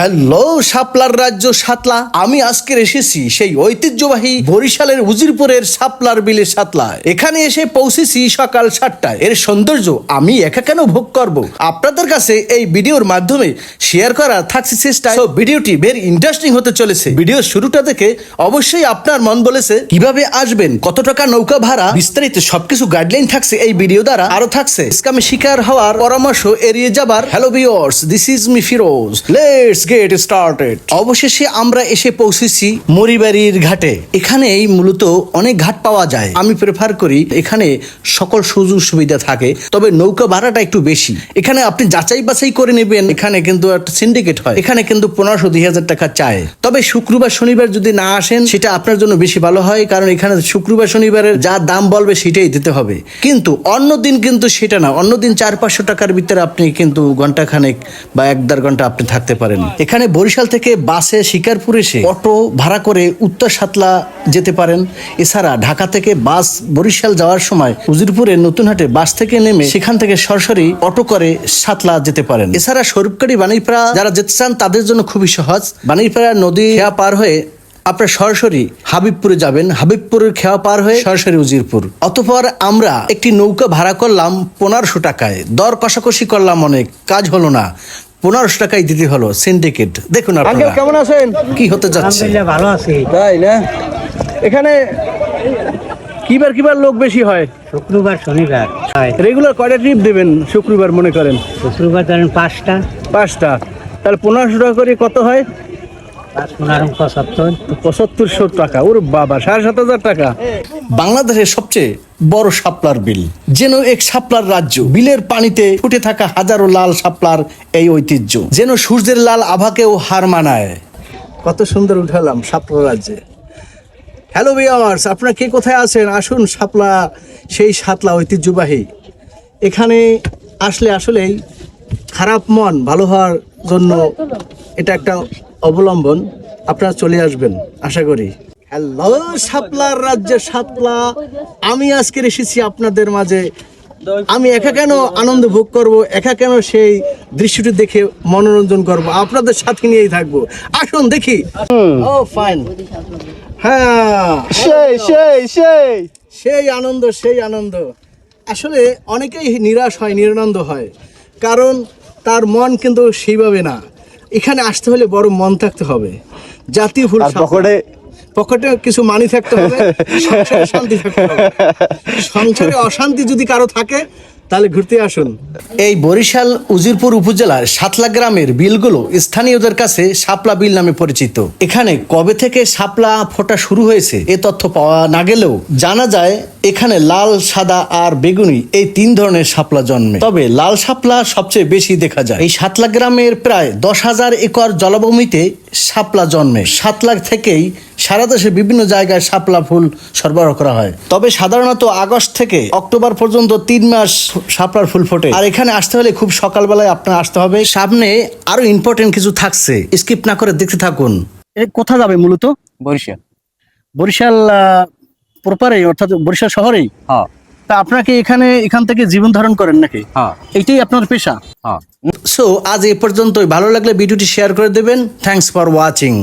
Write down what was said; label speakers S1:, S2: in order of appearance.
S1: Hello, শাপলার রাজ্য সাতলা আমি আজকে এসেছি সেই ঐতিহ্যবাহী বরিশালের উজিরপুরের শাপলার বিলে সাতলায় এখানে এসে পৌঁছেছি সকাল সাতটায়। এর সৌন্দর্য আমি একা কেন ভোগ করব? আপনাদের কাছে এই ভিডিওর মাধ্যমে শেয়ার করা থাকছে চেষ্টা ভিডিওটি ভেরি ইন্টারেস্টিং হতে চলেছে। ভিডিওর শুরুটা দেখে অবশ্যই আপনার মন বলেছে, কীভাবে আসবেন, কত টাকা নৌকা ভাড়া, বিস্তারিত সবকিছু গাইডলাইন থাকছে এই ভিডিও দ্বারা। আরও থাকছে স্কামে শিকার হওয়ার পরামর্শ এড়িয়ে যাবার। Hello viewers this is me Firoz let's get started. অবশেষে আমরা এসে পৌঁছেছি মরিবাড়ির ঘাটে। এখানেই মূলত অনেক ঘাট পাওয়া যায়। আমি প্রেফার করি এখানে সকল সুযোগ সুবিধা থাকে, তবে নৌকা ভাড়াটা একটু বেশি। এখানে আপনি যাচাই বাছাই করে নেবেন। এখানে কিন্তু একটা সিন্ডিকেট হয়। এখানে কিন্তু পনেরোশো দুই হাজার টাকা চায়। তবে শুক্রবার, শনিবার যদি না আসেন, সেটা আপনার জন্য বেশি ভালো হয়, কারণ এখানে শুক্রবার, শনিবারের যা দাম বলবে সেটাই দিতে হবে। কিন্তু অন্য দিন কিন্তু সেটা না। অন্য দিন চার পাঁচশো টাকার ভিতরে আপনি কিন্তু ঘণ্টা খানেক বা এক দেড় ঘণ্টা আপনি থাকতে পারেন। এখানে বরিশাল থেকে বাসে শিকারপুর এসে অটো ভাড়া করে উত্তর সাতলা যেতে পারেন। এছাড়া ঢাকা থেকে বাস বরিশাল যাওয়ার সময় উজিরপুরে নতুনহাটে বাস থেকে নেমে সেখান থেকে সরাসরি অটো করে সাতলা যেতে পারেন। এছাড়া স্বরূপকারী বাণীপাড়া যারা যেতে চান, তাদের জন্য খুবই সহজ। বাণীপাড়া নদী পার হয়ে আপনার সরাসরি হাবিবপুরে যাবেন। হাবিবপুরের খেয়া পার হয়ে সরাসরি উজিরপুর। অতপর আমরা একটি নৌকা ভাড়া করলাম পনেরোশো টাকায়। দর কষাকষি করলাম অনেক। কাজ হলো না। পনেরোশো টাকাই দিতে হলো সিন্ডিকেট দেখুন আপনারা।
S2: কেমন আছেন?
S1: কি হতে যাচ্ছে?
S3: ভালো আছি।
S2: তাই না? এখানে কিবার কিবার লোক বেশি হয়?
S3: শুক্রবার শনিবার। হয়।
S2: রেগুলার কয়টা ট্রিপ দেবেন শুক্রবার মনে করেন?
S3: শুক্রবার ধরেন পাঁচটা।
S2: পাঁচটা। তাহলে পনেরোশো টাকা করে কত হয়? পঁচাত্তরশো টাকা ওর বাবা সাড়ে সাত হাজার টাকা।
S1: বাংলাদেশের সবচেয়ে বড় শাপলার বিল যেন এক শাপলার রাজ্য বিলের পানিতে ফুটে থাকা হাজারো লাল শাপলার এই ঐতিহ্য যেন সূর্যের লাল আভাকেও হার মানায়। কত সুন্দর উঠালাম শাপলা রাজ্যে। হ্যালো ভিওয়ার্স আপনারা কে কোথায় আছেন? আসুন শাপলা সেই শাপলা ঐতিহ্যবাহী। এখানে আসলে আসলেই খারাপ মন ভালো হওয়ার জন্য এটা একটা অবলম্বন আপনারা চলে আসবেন আশা করি। হ্যালো সাপলার রাজ্যে শাপলা। আমি আজকে এসেছি আপনাদের মাঝে। আমি একা কেন আনন্দ ভোগ করব একা কেন সেই দৃশ্যটি দেখে মনোরঞ্জন করব? আপনাদের সাথে নিয়েই থাকব। আসুন দেখি। ও ফাইন হ্যাঁ।
S2: সেই সেই সেই।
S1: সেই আনন্দ সেই আনন্দ। আসলে অনেকেই নিরাশ হয় নিরানন্দ হয়। কারণ তার মন কিন্তু সেইভাবে না। এখানে আসতে হলে বড় মন থাকতে হবে। জাতীয় ফুল
S2: পকেটে
S1: পকেটে কিছু মানি থাকতে হবে সংসারে শান্তি থাকতে হবে। সংসারে অশান্তি যদি কারও থাকে তাহলে ঘুরতে আসুন। এই বরিশাল উজিরপুর উপজেলার সাতলা গ্রামের বিলগুলো স্থানীয়দের কাছে শাপলা বিল নামে পরিচিত। এখানে কবে থেকে শাপলা ফোটা শুরু হয়েছে, এ তথ্য পাওয়া না গেলেও জানা যায়, এখানে লাল, সাদা আর বেগুনি এই তিন ধরনের শাপলা জন্মে। তবে লাল শাপলা সবচেয়ে বেশি দেখা যায়। এই সাতলা গ্রামের প্রায় দশ হাজার একর জলাভূমিতে শাপলা জন্মে। সাত লাখ থেকেই সারা দেশে বিভিন্ন জায়গায় শাপলা ফুল সরবরাহ করা হয়। তবে সাধারণত আগস্ট থেকে অক্টোবর পর্যন্ত তিন মাস শাপলার ফুল ফোটে। আর এখানে আসতে হলে খুব সকালবেলায় আপনার আসতে হবে। সামনে আরও ইম্পর্টেন্ট কিছু থাকছে। স্কিপ না করে দেখতে থাকুন। এ কোথা যাবে মূলত?
S4: বরিশাল।
S1: বরিশাল প্রপারে অর্থাৎ বরিশাল শহরেই?
S4: হ্যাঁ।
S1: তা আপনাকে এখানে এখান থেকে জীবন ধারণ করেন নাকি?
S4: হ্যাঁ।
S1: এটাই আপনার পেশা?
S4: হ্যাঁ।
S1: সো আজ এ পর্যন্তই। ভালো লাগলে ভিডিওটি শেয়ার করে দেবেন। Thanks for watching